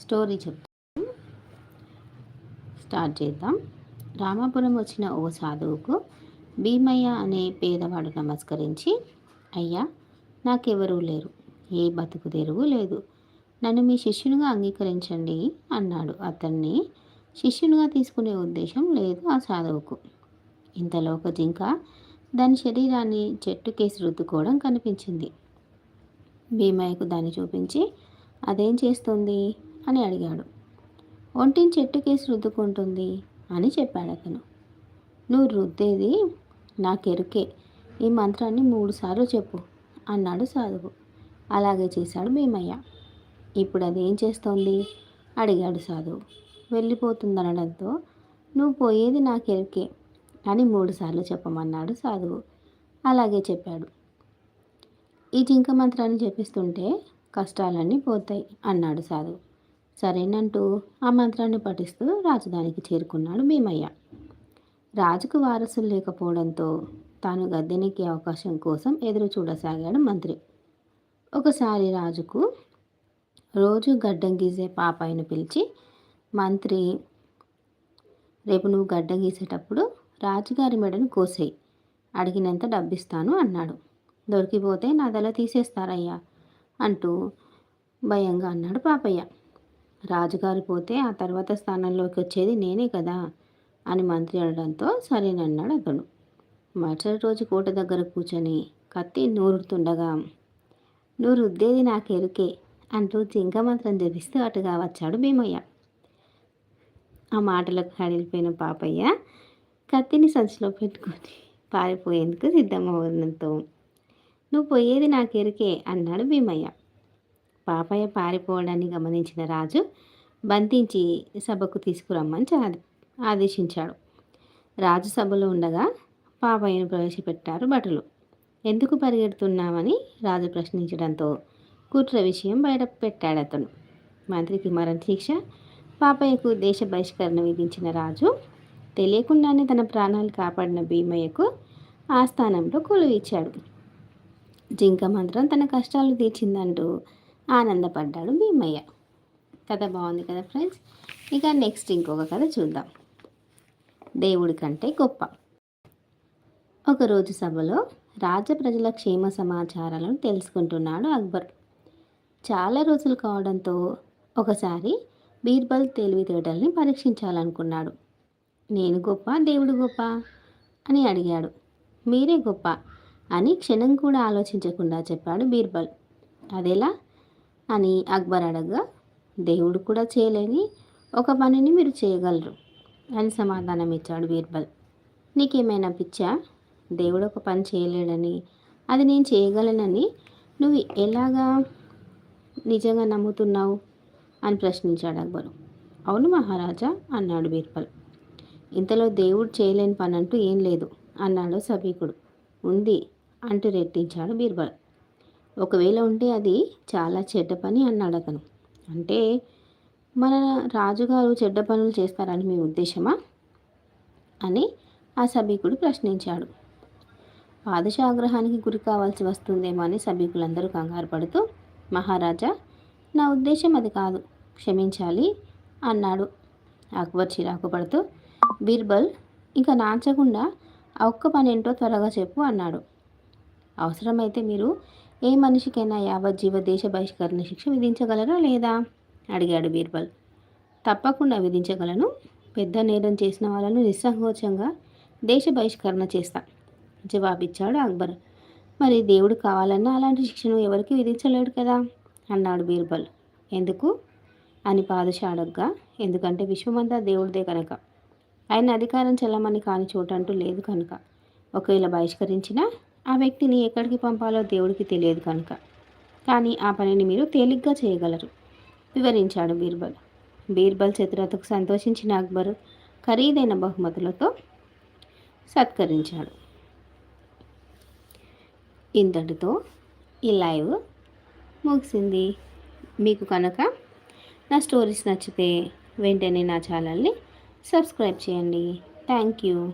Story చెప్తాను. Start చేద్దాం. రామాపురం వచ్చిన ఓ సాధువుకు భీమయ్య అనే పేదవాడు నమస్కరించి అయ్యా నాకెవరూ లేరు. ఏ బతుకు తెరువు లేదు. నన్ను మీ శిష్యునిగా అంగీకరించండి అన్నాడు. అతన్ని శిష్యునిగా తీసుకునే ఉద్దేశం లేదు ఆ సాధువుకు. ఇంతలో ఒక జింక దాని శరీరాన్ని చెట్టుకేసి రుద్దుకోవడం కనిపించింది. భీమయ్యకు దాన్ని చూపించి అదేం చేస్తుంది? అని అడిగాడు. ఒంటిని చెట్టుకేసి రుద్దుకుంటుంది అని చెప్పాడు అతను. నువ్వు రుద్దేది నాకెరుకే ఈ మంత్రాన్ని మూడుసార్లు చెప్పు అన్నాడు సాధువు. అలాగే చేశాడు భీమయ్య. ఇప్పుడు అది ఏం చేస్తోంది? అడిగాడు సాధువు. వెళ్ళిపోతుందనడంతో నువ్వు పోయేది నాకెరుకే అని మూడుసార్లు చెప్పమన్నాడు సాధువు. అలాగే చెప్పాడు. ఈ జింక మంత్రాన్ని చెప్పిస్తుంటే కష్టాలన్నీ పోతాయి అన్నాడు సాధువు. సరేనంటూ ఆ మంత్రాన్ని పఠిస్తూ రాజధానికి చేరుకున్నాడు భీమయ్య. రాజుకు వారసులు లేకపోవడంతో తాను గద్దెనెక్కే అవకాశం కోసం ఎదురు చూడసాగాడు మంత్రి. ఒకసారి రాజుకు రోజు గడ్డం గీసే పాపాయిని పిలిచి మంత్రి రేపు నువ్వు గడ్డం గీసేటప్పుడు రాజుగారి మెడను కోసేయి అడిగినంత డబ్బిస్తాను అన్నాడు. దొరికిపోతే నా తల తీసేస్తారయ్యా అంటూ భయంగా అన్నాడు పాపయ్య. రాజుగారి పోతే ఆ తర్వాత స్థానంలోకి వచ్చేది నేనే కదా? అని మంత్రి అనడంతో సరేనన్నాడు అతడు. మరుసటి రోజు కోట దగ్గర కూర్చొని కత్తి నూరుతుండగా నూరుద్దేది రుద్దేది నాకెరుకే అంటూ జింక మంత్రం జపిస్తూ అటుగా వచ్చాడు భీమయ్య. ఆ మాటలకు కడిలిపోయిన పాపయ్య కత్తిని సంచిలో పెట్టుకొని పారిపోయేందుకు సిద్ధమవడంతో నువ్వు పోయేది నాకెరికే అన్నాడు భీమయ్య. పాపయ్య పారిపోవడాన్ని గమనించిన రాజు బంధించి సభకు తీసుకురమ్మని ఆదేశించాడు. రాజు సభలో ఉండగా పాపయ్యను ప్రవేశపెట్టారు భటులు. ఎందుకు పరిగెడుతున్నామని రాజు ప్రశ్నించడంతో కుట్ర విషయం బయట పెట్టాడు అతను. మంత్రికి మరణ శిక్ష పాపయ్యకు దేశ బహిష్కరణ విధించిన రాజు తెలియకుండానే తన ప్రాణాలు కాపాడిన భీమయ్యకు ఆ స్థానంలో కొలువిచ్చాడు జింక మంత్రం తన కష్టాలు తీర్చిందంటూ ఆనందపడ్డాడు భీమయ్య. కథ బాగుంది కదా ఫ్రెండ్స్? ఇక నెక్స్ట్ ఇంకొక కథ చూద్దాం. దేవుడి కంటే గొప్ప. ఒకరోజు సభలో రాజ ప్రజల క్షేమ సమాచారాలను తెలుసుకుంటున్నాడు అక్బర్. చాలా రోజులు కావడంతో ఒకసారి బీర్బల్ తెలివితేటల్ని పరీక్షించాలనుకున్నాడు. నేను గొప్ప దేవుడు గొప్ప అని అడిగాడు. మీరే గొప్ప అని క్షణం కూడా ఆలోచించకుండా చెప్పాడు బీర్బల్. అదేలా? అని అక్బర్ అడగగా దేవుడు కూడా చేయలేని ఒక పనిని మీరు చేయగలరు అని సమాధానం ఇచ్చాడు బీర్బల్. నీకేమైనా పిచ్చా? దేవుడు ఒక పని చేయలేడని అది నేను చేయగలనని నువ్వు ఎలాగా నిజంగా నమ్ముతున్నావు? అని ప్రశ్నించాడు అక్బరు. అవును మహారాజా అన్నాడు బీర్బల్. ఇంతలో దేవుడు చేయలేని పని అంటూ ఏం లేదు అన్నాడు సభీకుడు. ఉంది అంటూ రెట్టించాడు బీర్బల్. ఒకవేళ ఉంటే అది చాలా చెడ్డ పని అన్నాడు అతను అంటే మన రాజుగారు చెడ్డ పనులు చేస్తారని మీ ఉద్దేశమా? అని ఆ సభికుడు ప్రశ్నించాడు. పాదశాగ్రహానికి ఆగ్రహానికి గురి కావాల్సి వస్తుందేమో అని సభికులందరూ కంగారు పడుతూ మహారాజా నా ఉద్దేశం అది కాదు. క్షమించాలి అన్నాడు. అక్బర్ చిరాకు పడుతూ బీర్బల్ ఇంకా నాంచకుండా ఆ ఒక్క పని ఏంటో త్వరగా చెప్పు అన్నాడు. అవసరమైతే మీరు ఏ మనిషికైనా యావజ్జీవ దేశ బహిష్కరణ శిక్ష విధించగలరా లేదా? అడిగాడు బీర్బల్. తప్పకుండా విధించగలను. పెద్ద నేరం చేసిన వాళ్ళను నిస్సంకోచంగా దేశ బహిష్కరణ చేస్తా జవాబిచ్చాడు అక్బర్. మరి దేవుడు కావాలన్నా అలాంటి శిక్షను ఎవరికి విధించలేడు కదా? అన్నాడు బీర్బల్. ఎందుకు? అని పాదుషా అడగ్గా ఎందుకంటే విశ్వమంతా దేవుడిదే కనుక. ఆయన అధికారం చెల్లమని కాని చోటంటూ లేదు కనుక. ఒకవేళ బహిష్కరించినా ఆ వ్యక్తిని ఎక్కడికి పంపాలో దేవుడికి తెలియదు కనుక. కానీ ఆ పనిని మీరు తేలిగ్గా చేయగలరు. వివరించాడు బీర్బల్. బీర్బల్ చతురతకు సంతోషించిన అక్బర్ ఖరీదైన బహుమతులతో సత్కరించాడు. ఇంతటితో ఈ లైవ్ ముగిసింది. మీకు కనుక నా స్టోరీస్ నచ్చితే వెంటనే నా ఛానల్ని సబ్స్క్రైబ్ చేయండి. Thank you.